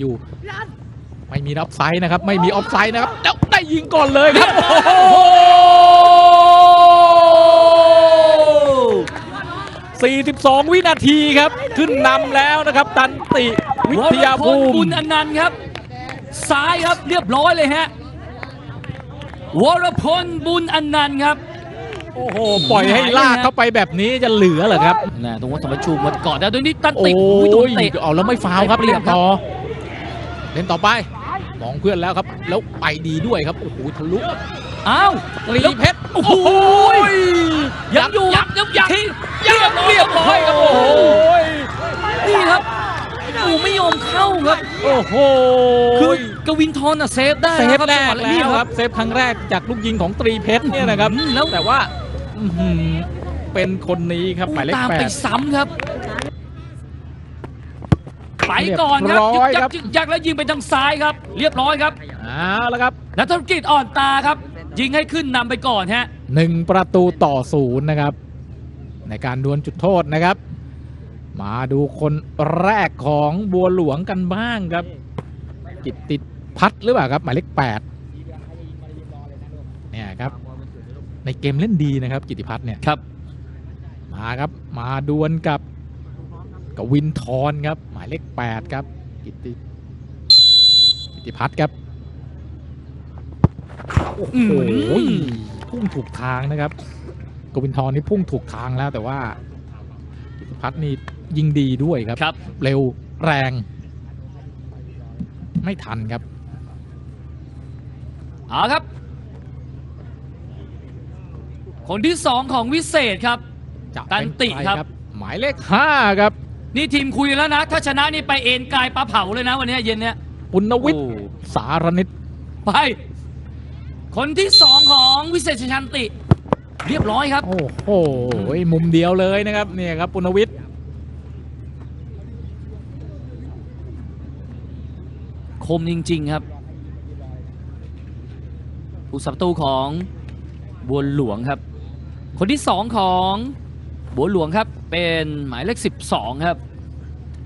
อยู่ ไม่มีออฟไซด์นะครับ ไม่มีออฟไซด์นะครับแล้วได้ยิงก่อนเลยครับ โอ้โห42 วินาทีครับ ขึ้นนำแล้วนะครับ ตันติวิทยาภูวรพลบุมิญอนันต์ครับ ซ้ายครับเรียบร้อยเลยฮะวรพลบุญอนันต์ครับโอ้โห ปล่อยให้ลากเข้าไปแบบนี้จะเหลือเหรอครับนะตรงวัดสมรชูมาก่อนแล้วตรงนี้ตันโอ้ติอุ้ยโดนยเตะเอาแล้วไม่ฟาวล์ครับได้เปรีเล่ยบนต่อ เล่นต่อไป มองเพื่อนแล้วครับ แล้วไปดีด้วยครับ โอ้โหทะลุอ้าวตรีเพชร โอ้โหยังอยู่ครับยังยังทิ้งยังเรียบร้อยครับโอ้โหนี่ครับโอ้ไม่ยอมเข้าครับ โอ้โห คือกวินทอนอะเซฟได้เซฟนะคบแรกจังหะแล้นี้วครับ เซฟครั้งแรกจากลูกยิงของตรีเพชรเนี่ยนะครับอืมแล้วแต่ว่าอื้อหือเป็นคนนี้ครับหมายเลขตามแปไปดซ้ำครับ ไปก่อนครับเรียบร้อยยึกครัยับกยึกยักแล้วยิงไปทางซ้ายครับ เรียบร้อยครับเอาละครับนักธุรกิจอ่อนตาครับ ยิงให้ขึ้นนำไปก่อนฮะหนึ่งประตูต่อศูนย์นะครับ ในการดวลจุดโทษนะครับ มาดูคนแรกของบัวหลวงกันบ้างครับ กิตติพัฒน์หรือเปล่าครับ หมายเลขแปดเนี่ยครับ ในเกมเล่นดีนะครับ กิตติพัฒน์เนี่ยครับ มาครับมาดวลกับ กวินทรครับ หมายเลขแปดครับ กิตติกิตติพัฒน์ครับ โอ้โหอืมพุ่งถูกทางนะครับ กวินทรนี่พุ่งถูกทางแล้วแต่ว่า กิตติพัฒน์นี่ยิงดีด้วยครับครับเร็วแรง ไม่ทันครับเอาครับ คนที่สองของวิเศษครับจะตัเป็นติใครครับ หมายเลขห้าครับ นี่ทีมคุยแล้วนะ ถ้าชนะนี่ไปเอ็นกายปลาเผาเลยนะวันนี้เย็นเนี้ยปุณวิทย์โอ้สารนิตไป คนที่สองของวิเศษชันติ เรียบร้อยครับ โอ้โหมุมเดียวเลยนะครับเนี่ยครับปุณวิทย์คมจริง ๆ ครับผู้สับประตูของบัวหลวงครับ คนที่สองของบัวหลวงครับ เป็นหมายเลข 12 ครับ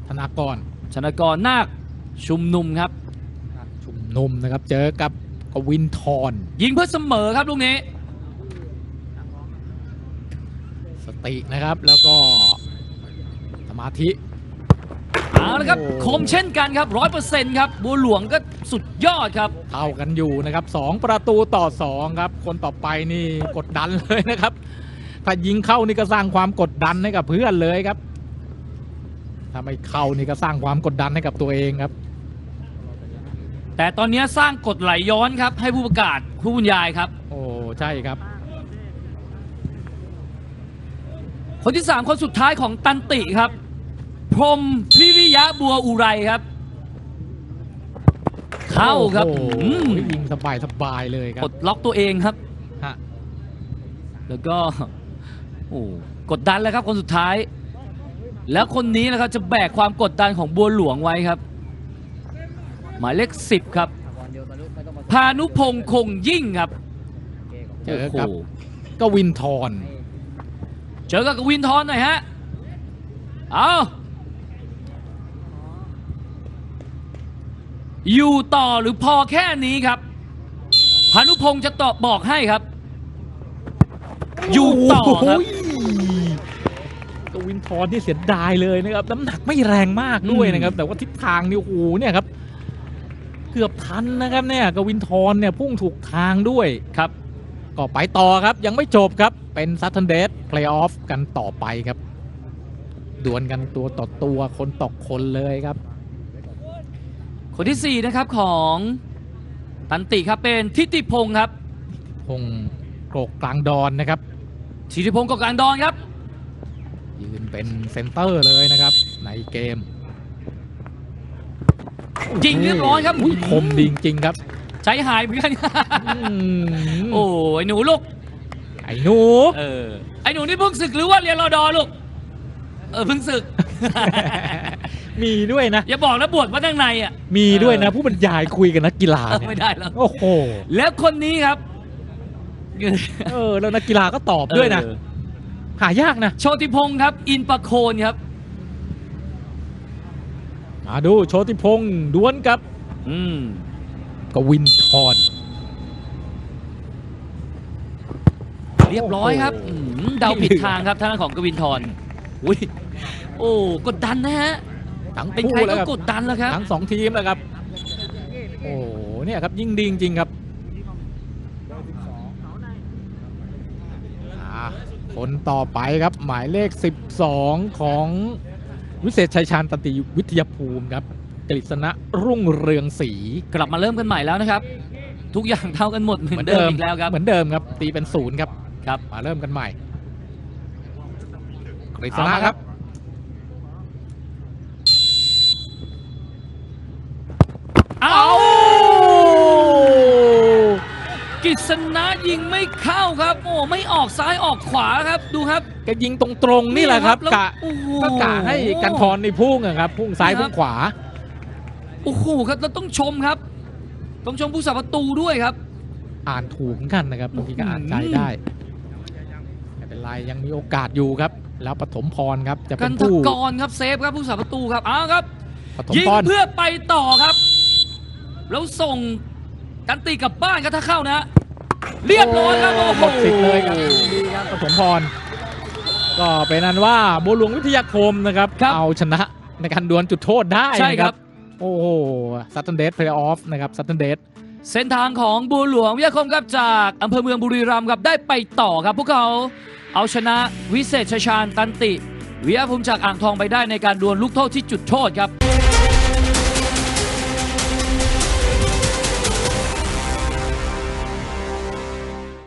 ธนากรชนกรนาคชุมนุมครับ ชุมนุมนะครับ เจอกับกวินทรยิงเพื่อเสมอครับลูกนี้ สตินะครับแล้วก็สมาธิ เอาละครับโอ้ คมเช่นกันครับร้อยเปอร์เซ็นต์ครับ บัวหลวงก็สุดยอดครับ เท่ากันอยู่นะครับสองประตูต่อสองครับ คนต่อไปนี่กดดันเลยนะครับ ถ้ายิงเข้านี่ก็สร้างความกดดันให้กับเพื่อนเลยครับ ถ้าไม่เข้านี่ก็สร้างความกดดันให้กับตัวเองครับ แต่ตอนนี้สร้างกฎไหลย้อนครับ ให้ผู้ประกาศผู้บรรยายครับ โอ้ใช่ครับ คนที่ 3 คนสุดท้ายของตันติครับ พรหมพิริยะบัวอุไรครับ เข้าครับโอ้โหอืมยิงสบายสบายๆเลยครักบดล็อกตัวเองครับ ฮะ แล้วก็ โอ้กดดันแล้วครับคนสุดท้าย แล้วคนนี้นะครับจะแบกความกดดันของบัวหลวงไว้ครับ หมายเลขสิบครับ พานุพงษ์คงยิ่งครับเจอกับโโหกวินทรเจอกับกวินทรหน่อยฮะเอาอยู่ต่อหรือพอแค่นี้ครับพานุพงษ์จะตอบบอกให้ครับ อยู่ต่อครับโยกวินทรนี่เสียดายเลยนะครับน้ำหนักไม่แรงมากด้วยนะครับ แต่ว่าทิศทางนี่โอ้โหเนี่ยครับ เกือบทันนะครับเนี่ยกวินทรเนี่ยพุ่งถูกทางด้วยครับก็ไปต่อครับยังไม่จบครับเป็นซัตเทนเดสเพลย์ออฟกันต่อไปครับดวลกันตัวต่อตัวคนต่อคนเลยครับ คนที่ 4 นะครับของตันติครับเป็นทิติพงศ์ครับ พงโกรกกลางดอนนะครับ ทิติพงศ์กับกลางดอนครับ ยืนเป็นเซนเตอร์เลยนะครับ ในเกม ยิงเรียบร้อยครับอุ้ยคมดีจริงๆครับใจหายเหมือนกันอืมโอ้ยหนูลูก ไอ้หนูเออไอ้หนูนี่เพิ่งศึกหรือว่าเรียนรอดอลูก เออเพิ่งศึก มีด้วยนะ อย่าบอกนะบวชว่าข้างในอะมีด้วยนะเออผู้บรรยายคุยกับนักกีฬาเออเนี่ยไม่ได้แล้วโอ้โหแล้วคนนี้ครับ เออแล้วนักกีฬาก็ตอบด้วยนะเออหายากนะโชติพงศ์ครับ อินประโคนครับมมาดูโชติพงษ์ดวลกับ อืมกวินทรเรียบร้อยครับโอ้อืโหมเดาผิดทางครับทางด้านของกวินทรอุ้ยโอ้กดดันนะฮะทั้งเป็นคู่ใครแล้วก็ครับกดดันแล้วครับ ทั้งสองทีมแล้วครับ โอ้โหเนี่ยครับยิ่งดีจริงๆครับอ่า คนต่อไปครับหมายเลข 12 ของวิเศษชัยชาญตันติวิทยาภูมิครับกฤษณะรุ่งเรืองศรีกลับมาเริ่มกันใหม่แล้วนะครับ ทุกอย่างเท่ากันหมดเหมือนเดิมอีกแล้วครับเหมือนเดิมครับตีเป็นศูนย์ครับครับมาเริ่มกันใหม่กฤษเอาณะมาคครัรับ บ เอากิ ษณะยิงไม่เข้าครับ โอ้ไม่ออกซ้ายออกขวาครับดูครับ ก็ยิงตรงๆนี่แหละครับแล้วกะโอ้โห ก็กะให้กันทรในพุ่งอะครับ พุ่งซ้ายนี่ครับ พุ่งขวา โอ้โหครับแล้วต้องชมครับ ต้องชมผู้สาประตูด้วยครับ อ่านถูกเหมือนกันนะครับบางทีก็อ่านใจอืมได้ไม่เป็นไรยังมีโอกาสอยู่ครับ แล้วปฐมพรครับจะกัเป็นนทผู้กรครับเซฟครับผู้สาประตูครับอ้าวครับ ปฐมยิงพรเพื่อไปต่อครับ แล้วส่งกันตีกลับบ้านครับถ้าเข้านะ เรียบร้อยครับโอ้โหหมดสิทธิ์เลยครับดีครับปฐมพร ก็เป็นนั้นว่าบัวหลวงวิทยาคมนะครับ ครับเอาชนะในการดวลจุดโทษได้ใช่นะคครัรับ บ โอ้โหซัตเทนเดสเพลย์ออฟนะครับซัตเทนเดส เส้นทางของบัวหลวงวิทยาคมครับจากอำเภอเมืองบุรีรัมย์ครับได้ไปต่อครับ พวกเขาเอาชนะวิเศษชัยชาญตันติ วิทยาภูมิจากอ่างทองไปได้ในการดวลลูกโทษที่จุดโทษครับ